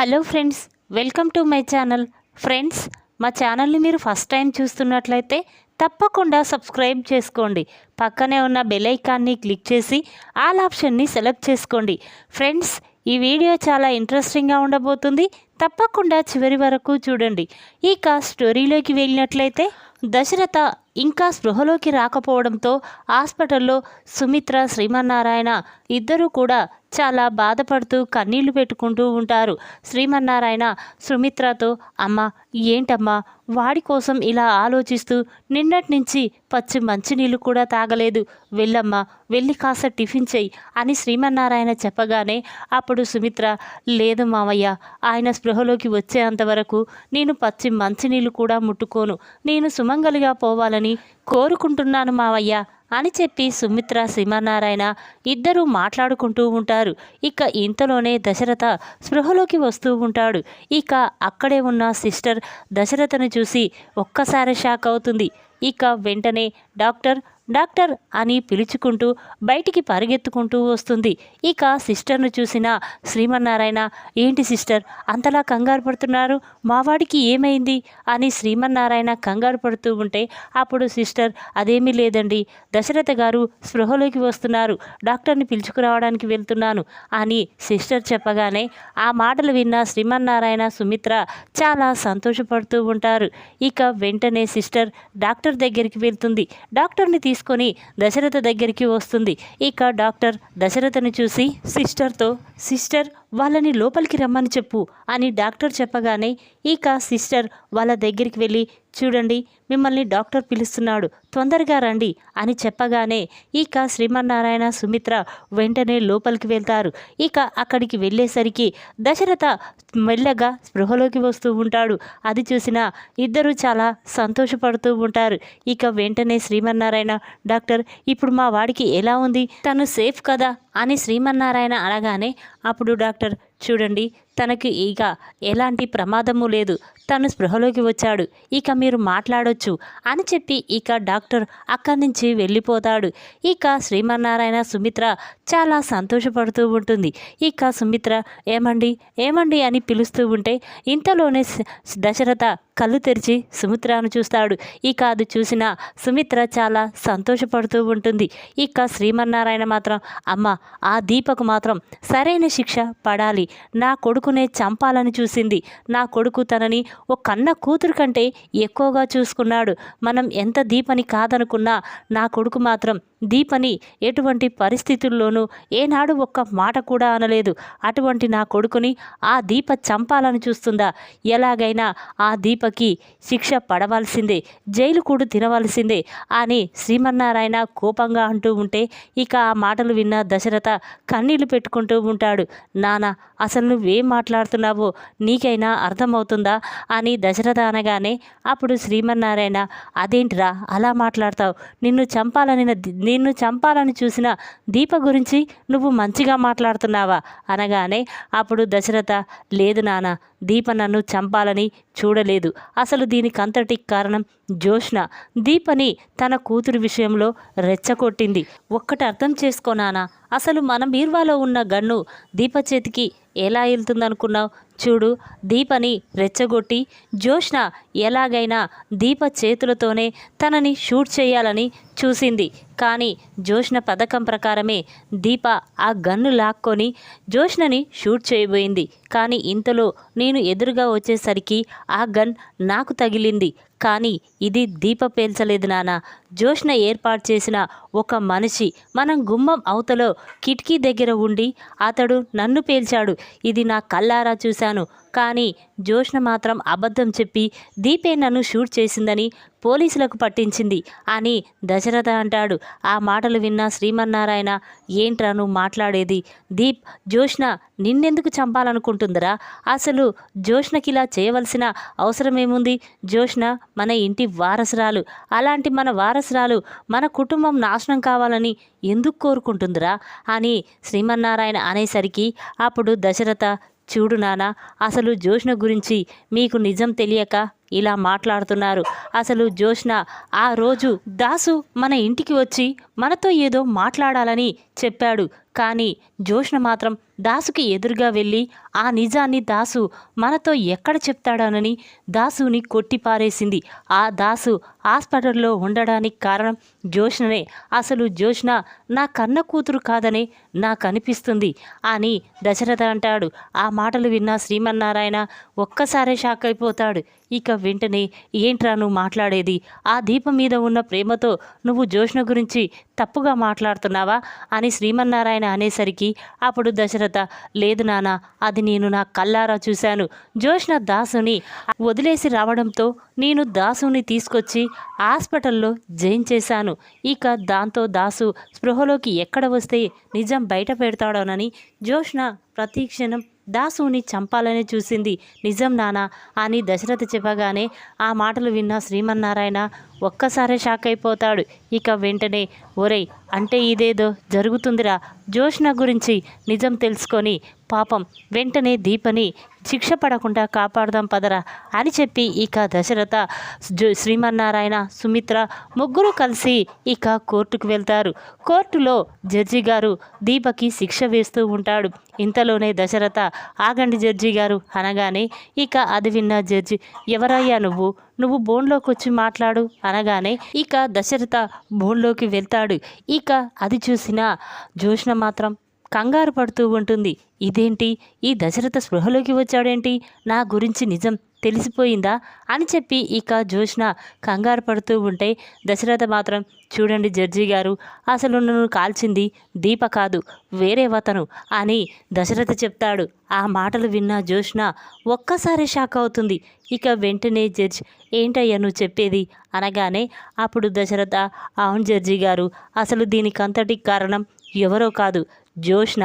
Hello friends welcome to my channel. Friends మా ఛానల్ని మీరు ఫస్ట్ టైం చూస్తున్నట్లయితే తప్పకుండా సబ్స్క్రైబ్ చేసుకోండి. పక్కనే ఉన్న బెల్ ఐకాన్ని క్లిక్ చేసి ఆల్ ఆప్షన్ని సెలెక్ట్ చేసుకోండి. ఫ్రెండ్స్ ఈ వీడియో చాలా ఇంట్రెస్టింగ్గా ఉండబోతుంది. తప్పకుండా చివరి వరకు చూడండి. ఇక స్టోరీలోకి వెళ్ళినట్లయితే దశరథ ఇంకా స్పృహలోకి రాకపోవడంతో హాస్పిటల్లో సుమిత్ర శ్రీమన్నారాయణ ఇద్దరూ కూడా చాలా బాధపడుతూ కన్నీళ్ళు పెట్టుకుంటూ ఉంటారు. శ్రీమన్నారాయణ సుమిత్రతో అమ్మ ఏంటమ్మా? వాడి కోసం ఇలా ఆలోచిస్తూ నిన్నటి నుంచి పచ్చి మంచినీళ్ళు కూడా తాగలేదు. వెళ్ళమ్మా వెళ్ళి కాస్త టిఫిన్ చెయ్యి అని శ్రీమన్నారాయణ చెప్పగానే అప్పుడు సుమిత్ర లేదు మావయ్య ఆయన స్పృహలోకి వచ్చేంతవరకు నేను పచ్చి మంచినీళ్ళు కూడా ముట్టుకోను. నేను సుమంగలిగా పోవాలని కోరుకుంటున్నాను మావయ్య. అని చెప్పి సుమిత్ర సీమానారాయణ ఇద్దరూ మాట్లాడుకుంటూ ఉంటారు. ఇక ఇంతలోనే దశరథ స్పృహలోకి వస్తూ ఉంటాడు. ఇక అక్కడే ఉన్న సిస్టర్ దశరథను చూసి ఒక్కసారి షాక్ అవుతుంది. ఇక వెంటనే డాక్టర్ డాక్టర్ అని పిలుచుకుంటూ బయటికి పరిగెత్తుకుంటూ వస్తుంది. ఇక సిస్టర్ను చూసిన శ్రీమన్నారాయణ ఏంటి సిస్టర్ అంతలా కంగారు పడుతున్నారు? మావాడికి ఏమైంది? అని శ్రీమన్నారాయణ కంగారు పడుతూ ఉంటే అప్పుడు సిస్టర్ అదేమీ లేదండి దశరథ గారు స్పృహలోకి వస్తున్నారు. డాక్టర్ని పిలుచుకురావడానికి వెళ్తున్నాను అని సిస్టర్ చెప్పగానే ఆ మాటలు విన్న శ్రీమన్నారాయణ సుమిత్ర చాలా సంతోషపడుతూ ఉంటారు. ఇక వెంటనే సిస్టర్ డాక్టర్ దగ్గరికి వెళ్తుంది. డాక్టర్ని తీసుకొని దశరథ దగ్గరికి వస్తుంది. ఇక డాక్టర్ దశరథని చూసి సిస్టర్తో సిస్టర్ వాళ్ళని లోపలికి రమ్మని చెప్పు అని డాక్టర్ చెప్పగానే ఇక సిస్టర్ వాళ్ళ దగ్గరికి వెళ్ళి చూడండి మిమ్మల్ని డాక్టర్ పిలుస్తున్నాడు. తొందరగా రండి అని చెప్పగానే ఇక శ్రీమన్నారాయణ సుమిత్ర వెంటనే లోపలికి వెళ్తారు. ఇక అక్కడికి వెళ్ళేసరికి దశరథ మెల్లగా స్పృహలోకి వస్తూ ఉంటాడు. అది చూసిన ఇద్దరు చాలా సంతోషపడుతూ ఉంటారు. ఇక వెంటనే శ్రీమన్నారాయణ డాక్టర్ ఇప్పుడు మా వాడికి ఎలా ఉంది? తను సేఫ్ కదా? అని శ్రీమన్నారాయణ అనగానే అప్పుడు డాక్టర్ చూడండి తనకి ఇక ఎలాంటి ప్రమాదము లేదు. తను స్పృహలోకి వచ్చాడు. ఇక మీరు మాట్లాడొచ్చు అని చెప్పి ఇక డాక్టర్ అక్కడి నుంచి వెళ్ళిపోతాడు. ఇక శ్రీమన్నారాయణ సుమిత్ర చాలా సంతోషపడుతూ ఉంటుంది. ఇక సుమిత్ర ఏమండి? ఏమండి? అని పిలుస్తూ ఉంటే ఇంతలోనే దశరథ కళ్ళు తెరిచి సుమిత్రను చూస్తాడు. ఇక అది చూసిన సుమిత్ర చాలా సంతోషపడుతూ ఉంటుంది. ఇక శ్రీమన్నారాయణ మాత్రం అమ్మ ఆ దీపకు మాత్రం సరైన శిక్ష పడాలి. నా కొడుకునే చంపాలని చూసింది. నా కొడుకు తనని ఓ కన్న కూతురు కంటే ఎక్కువగా చూసుకున్నాడు. మనం ఎంత దీపని కాదనుకున్నా నా కొడుకు మాత్రం దీపని ఎటువంటి పరిస్థితుల్లోనూ ఏనాడు ఒక్క మాట కూడా అనలేదు. అటువంటి నా కొడుకుని ఆ దీప చంపాలని చూస్తుందా? ఎలాగైనా ఆ దీపకి శిక్ష పడవలసిందే జైలు కూడా తినవలసిందే అని శ్రీమన్నారాయణ కోపంగా అంటూ ఉంటే ఇక ఆ మాటలు విన్న దశరథ కన్నీళ్ళు పెట్టుకుంటూ ఉంటాడు. నానా అసలు నువ్వేం మాట్లాడుతున్నావో నీకైనా అర్థమవుతుందా? అని దశరథ అనగానే అప్పుడు శ్రీమన్నారాయణ అదేంటిరా అలా మాట్లాడతావు? నిన్ను చంపాలని నిన్ను చంపాలని చూసిన దీప గురించి నువ్వు మంచిగా మాట్లాడుతున్నావా? అనగానే అప్పుడు దశరథ లేదు నాన్న దీప నన్ను చంపాలని చూడలేదు. అసలు దీనికంతటి కారణం జోష్న దీపని తన కూతురు విషయంలో రెచ్చగొట్టింది. ఒక్కటి అర్థం చేసుకోనానా అసలు మన బీర్వాలో ఉన్న గన్ను దీప చేతికి ఎలా వెళ్తుందనుకున్నావు? చూడు దీపని రెచ్చగొట్టి జోష్న ఎలాగైనా దీప చేతులతోనే తనని షూట్ చేయాలని చూసింది. కానీ జోష్న పథకం ప్రకారమే దీప ఆ గన్ను లాక్కొని జోష్నని షూట్ చేయబోయింది. కానీ ఇంతలో నేను ఎదురుగా వచ్చేసరికి ఆ గన్ నాకు తగిలింది. కానీ ఇది దీప పేల్చలేదు నాన్న. జోష్న ఏర్పాటు చేసిన ఒక మనిషి. మనం గుమ్మం అవతలో కిటికీ దగ్గర ఉండి అతడు నన్ను పేల్చాడు. ఇది నా కల్లారా చూశాను. కానీ జోష్న మాత్రం అబద్ధం చెప్పి దీపే నన్ను షూట్ చేసిందని పోలీసులకు పట్టించింది అని దశరథ అంటాడు. ఆ మాటలు విన్న శ్రీమన్నారాయణ ఏంట్రా నువ్వు మాట్లాడేది? దీప్ జోష్న నిన్నెందుకు చంపాలనుకుంటుందిరా? అసలు జోష్నకి ఇలా చేయవలసిన అవసరమేముంది? జోష్న మన ఇంటి వారసురాలు. అలాంటి మన వారసురాలు మన కుటుంబం నాశనం కావాలని ఎందుకు కోరుకుంటుందిరా? అని శ్రీమన్నారాయణ అనేసరికి అప్పుడు దశరథ చూడు నాన్న అసలు జోష్న గురించి మీకు నిజం తెలియక ఇలా మాట్లాడుతున్నారు. అసలు జోష్న ఆ రోజు దాసు మన ఇంటికి వచ్చి మనతో ఏదో మాట్లాడాలని చెప్పాడు. కానీ జోష్ణ మాత్రం దాసుకి ఎదురుగా వెళ్ళి ఆ నిజాన్ని దాసు మనతో ఎక్కడ చెప్తాడానని దాసుని కొట్టిపారేసింది. ఆ దాసు హాస్పిటల్లో ఉండడానికి కారణం జోష్ణనే అసలు జోష్ణ నా కన్న కూతురు కాదనే నాకు అనిపిస్తుంది అని దశరథ అంటాడు. ఆ మాటలు విన్న శ్రీమన్నారాయణ ఒక్కసారే షాక్ అయిపోతాడు. ఇక వెంటనే ఏంట్రా నువ్వు మాట్లాడేది? ఆ దీపం మీద ఉన్న ప్రేమతో నువ్వు జోష్ణ గురించి తప్పుగా మాట్లాడుతున్నావా? అని శ్రీమన్నారాయణ అనేసరికి అప్పుడు దశరథ లేదు నాన్న అది నేను నా కల్లారా చూశాను. జోష్న దాసుని వదిలేసి రావడంతో నేను దాసుని తీసుకొచ్చి హాస్పిటల్లో జైన్ చేశాను. ఇక దాంతో దాసు స్పృహలోకి ఎక్కడ వస్తే నిజం బయట పెడతాడోనని జోష్న ప్రతీక్షణం దాసుని చంపాలని చూసింది. నిజం నానా అని దశరథ చెప్పగానే ఆ మాటలు విన్న శ్రీమన్నారాయణ ఒక్కసారే షాక్ అయిపోతాడు. ఇక వెంటనే ఒరేయ్ అంటే ఇదేదో జరుగుతుందిరా. జోష్న గురించి నిజం తెలుసుకొని పాపం వెంటనే దీపని శిక్ష పడకుండా కాపాడదాం పదరా అని చెప్పి ఇక దశరథ జో- శ్రీమన్నారాయణ సుమిత్ర ముగ్గురు కలిసి ఇక కోర్టుకు వెళ్తారు. కోర్టులో జడ్జి గారు దీపకి శిక్ష వేస్తూ ఉంటాడు. ఇంతలోనే దశరథ ఆగండి జడ్జి గారు అనగానే ఇక అది విన్న జడ్జి ఎవరయ్యా నువ్వు? నువ్వు బోన్లోకి వచ్చి మాట్లాడు అనగానే ఇక దశరథ బోన్లోకి వెళ్తాడు. ఇక అది చూసిన జోష్న మాత్రం కంగారు పడుతూ ఉంటుంది. ఇదేంటి? ఈ దశరథ స్పృహలోకి వచ్చాడేంటి? నా గురించి నిజం తెలిసిపోయిందా అని చెప్పి ఇక జోష్న కంగారు పడుతూ ఉంటే దశరథ మాత్రం చూడండి జడ్జి గారు అసలు నన్ను కాల్చింది దీప కాదు వేరే వతను అని దశరథ చెప్తాడు. ఆ మాటలు విన్న జోష్న ఒక్కసారి షాక్ అవుతుంది. ఇక వెంటనే జడ్జ్ ఏంటయ్యా నువ్వు చెప్పేది? అనగానే అప్పుడు దశరథ అవును జడ్జి గారు అసలు దీనికంతటి కారణం ఎవరో కాదు జోష్న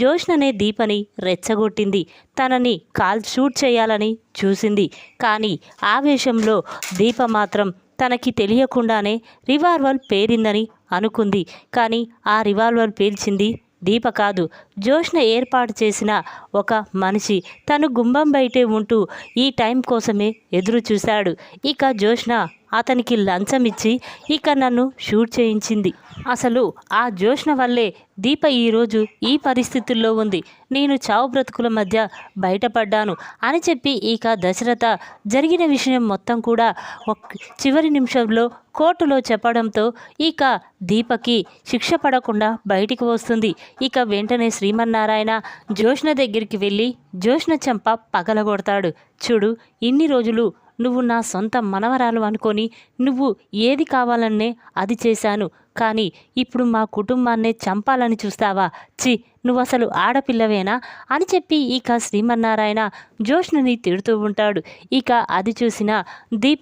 జోష్ననే దీపని రెచ్చగొట్టింది. తనని కాల్ షూట్ చేయాలని చూసింది. కానీ ఆవేశంలో దీప మాత్రం తనకి తెలియకుండానే రివాల్వర్ పేరిందని అనుకుంది. కానీ ఆ రివాల్వర్ పేల్చింది దీప కాదు. జోష్న ఏర్పాటు చేసిన ఒక మనిషి తను గుంబం బయటే ఉంటూ ఈ టైం కోసమే ఎదురు చూశాడు ఇక జోష్న అతనికి లంచం ఇచ్చి ఇక నన్ను షూట్ చేయించింది. అసలు ఆ జోష్న వల్లే దీప ఈరోజు ఈ పరిస్థితుల్లో ఉంది. నేను చావు బ్రతుకుల మధ్య బయటపడ్డాను అని చెప్పి ఇక దశరథ జరిగిన విషయం మొత్తం కూడా ఒక చివరి నిమిషంలో కోర్టులో చెప్పడంతో ఇక దీపకి శిక్ష పడకుండా బయటికి వస్తుంది. ఇక వెంటనే శ్రీమన్నారాయణ జోష్న దగ్గరికి వెళ్ళి జోష్న చెంప పగలగొడతాడు. చూడు ఇన్ని రోజులు నువ్వు నా సొంత మనవరాలు అనుకొని నువ్వు ఏది కావాలన్నే అది చేశాను. కానీ ఇప్పుడు మా కుటుంబాన్నే చంపాలని చూస్తావా? చి నువ్వు అసలు ఆడపిల్లవేనా? అని చెప్పి ఇక శ్రీమన్నారాయణ జోష్ణుని తిడుతూ ఉంటాడు. ఇక అది చూసిన దీప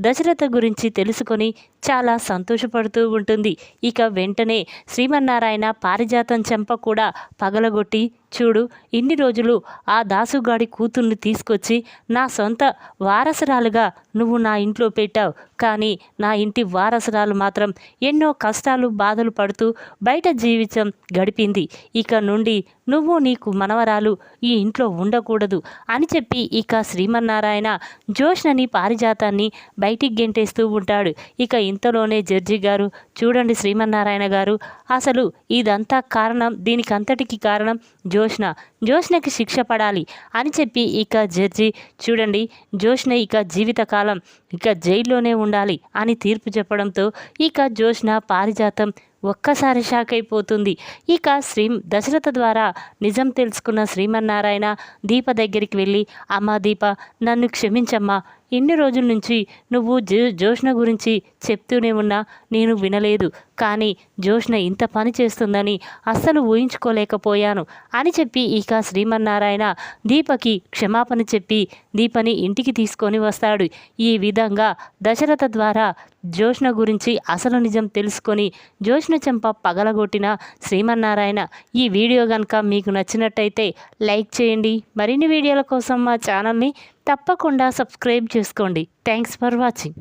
దశరథ గురించి తెలుసుకొని చాలా సంతోషపడుతూ ఉంటుంది. ఇక వెంటనే శ్రీమన్నారాయణ పారిజాతం చెంప కూడా పగలగొట్టి చూడు ఇన్ని రోజులు ఆ దాసుగాడి కూతుర్ని తీసుకొచ్చి నా సొంత వారసురాలుగా నువ్వు నా ఇంట్లో పెట్టావు. కానీ నా ఇంటి వారసురాలు మాత్రం ఎన్నో కష్టాలు బాధలు పడుతూ బయట జీవితం గడిపింది. ఇక నుండి నువ్వు నీకు మనవరాలు ఈ ఇంట్లో ఉండకూడదు అని చెప్పి ఇక శ్రీమన్నారాయణ జోష్నని పారిజాతాన్ని బయటికి గెంటేస్తూ ఉంటాడు. ఇక ఇంతలోనే జడ్జి గారు చూడండి శ్రీమన్నారాయణ గారు అసలు ఇదంతా కారణం దీనికంతటికి కారణం జో జోష్న. జోష్నకి శిక్ష పడాలి అని చెప్పి ఇక జడ్జి చూడండి జోష్న ఇక జీవితకాలం ఇక జైల్లోనే ఉండాలి అని తీర్పు చెప్పడంతో ఇక జోష్న పారిజాతం ఒక్కసారి షాక్ అయిపోతుంది. ఇక శ్రీ దశరథ ద్వారా నిజం తెలుసుకున్న శ్రీమన్నారాయణ దీప దగ్గరికి వెళ్ళి అమ్మా దీప నన్ను క్షమించమ్మా ఇన్ని రోజుల నుంచి నువ్వు జో జోష్న గురించి చెప్తూనే ఉన్నా నేను వినలేదు. కానీ జోష్న ఇంత పని చేస్తుందని అస్సలు ఊహించుకోలేకపోయాను అని చెప్పి ఇక శ్రీమన్నారాయణ దీపకి క్షమాపణ చెప్పి దీపని ఇంటికి తీసుకొని వస్తాడు. ఈ విధంగా దశరథ ద్వారా జోష్న గురించి అసలు నిజం తెలుసుకొని జోష్న చెంప పగలగొట్టిన శ్రీమన్నారాయణ ఈ వీడియో కనుక మీకు నచ్చినట్టయితే లైక్ చేయండి. మరిన్ని వీడియోల కోసం మా ఛానల్ని తప్పకుండా సబ్స్క్రైబ్ చేసుకోండి. Thanks for watching.